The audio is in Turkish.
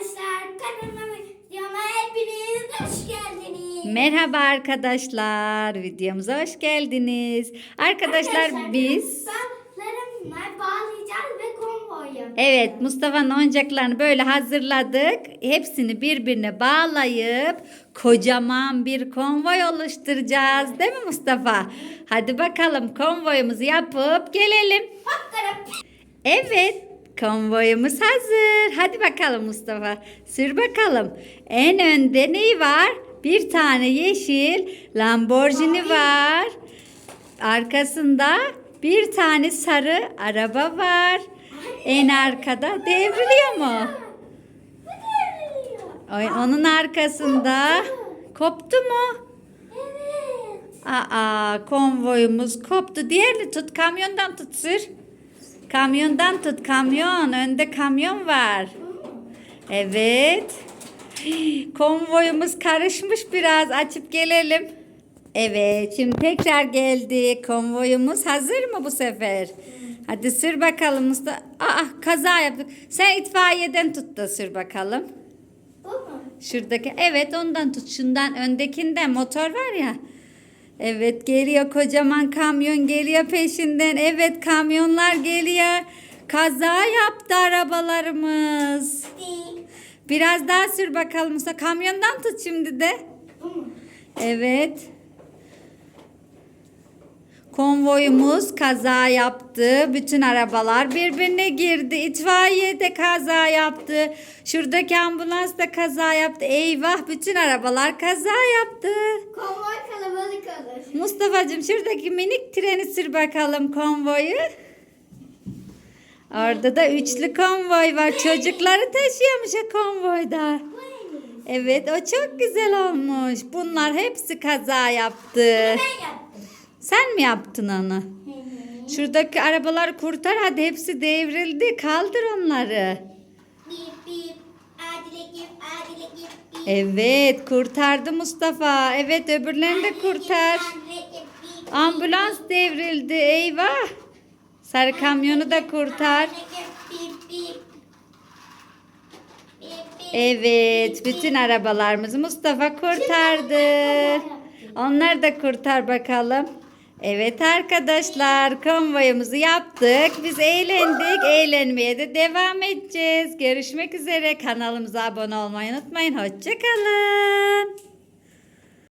arkadaşlar. Kanalıma videoma hepiniz hoş geldiniz. Merhaba arkadaşlar. Videomuza hoş geldiniz. Arkadaşlar biz Bağlarımla bağlayacağız ve konvoyu. Evet Mustafa'nın oyuncaklarını böyle hazırladık. Hepsini birbirine bağlayıp kocaman bir konvoy oluşturacağız. Değil mi Mustafa? Hadi bakalım konvoyumuzu yapıp gelelim. Evet, konvoyumuz hazır. Hadi bakalım Mustafa. Sür bakalım. En önde ne var? Bir tane yeşil Lamborghini var. Arkasında bir tane sarı araba var. En arkada devriliyor mu? Ay, Onun arkasında koptu mu? Evet. Aa, konvoyumuz koptu. Diğerini tut, kamyondan tut sür. Kamyondan tut, kamyon. Önde kamyon var. Evet. Konvoyumuz karışmış biraz. Açıp gelelim. Evet, şimdi tekrar geldi. Konvoyumuz hazır mı bu sefer? Hadi sür bakalım Mustafa. Aa, kaza yaptık. Sen itfaiyeden tut da sür bakalım. Bu mu? Şuradaki evet ondan tut şundan öndekinden motor var ya. Evet geliyor kocaman kamyon geliyor peşinden. Evet kamyonlar geliyor. Kaza yaptı arabalarımız. Biraz daha sür bakalım Musa. Kamyondan tut şimdi de. Evet. Konvoyumuz kaza yaptı. Bütün arabalar birbirine girdi. İtfaiye de kaza yaptı. Şuradaki ambulans da kaza yaptı. Eyvah bütün arabalar kaza yaptı. Konvoy kalabalık olur. Mustafa'cığım şuradaki minik treni sür bakalım konvoyu. Orada da üçlü konvoy var. Çocukları taşıyormuş o konvoyda. Evet o çok güzel olmuş. Bunlar hepsi kaza yaptı. Ben yaptım. Sen mi yaptın onu? Şuradaki arabaları kurtar hadi hepsi devrildi. Kaldır onları. Evet kurtardı Mustafa. Evet öbürlerini de kurtar. Ambulans devrildi. Eyvah. Sarı kamyonu da kurtar. Evet bütün arabalarımızı Mustafa kurtardı. Onları da kurtar bakalım. Evet arkadaşlar konvoyumuzu yaptık. Biz eğlendik. Eğlenmeye de devam edeceğiz. Görüşmek üzere. Kanalımıza abone olmayı unutmayın. Hoşçakalın.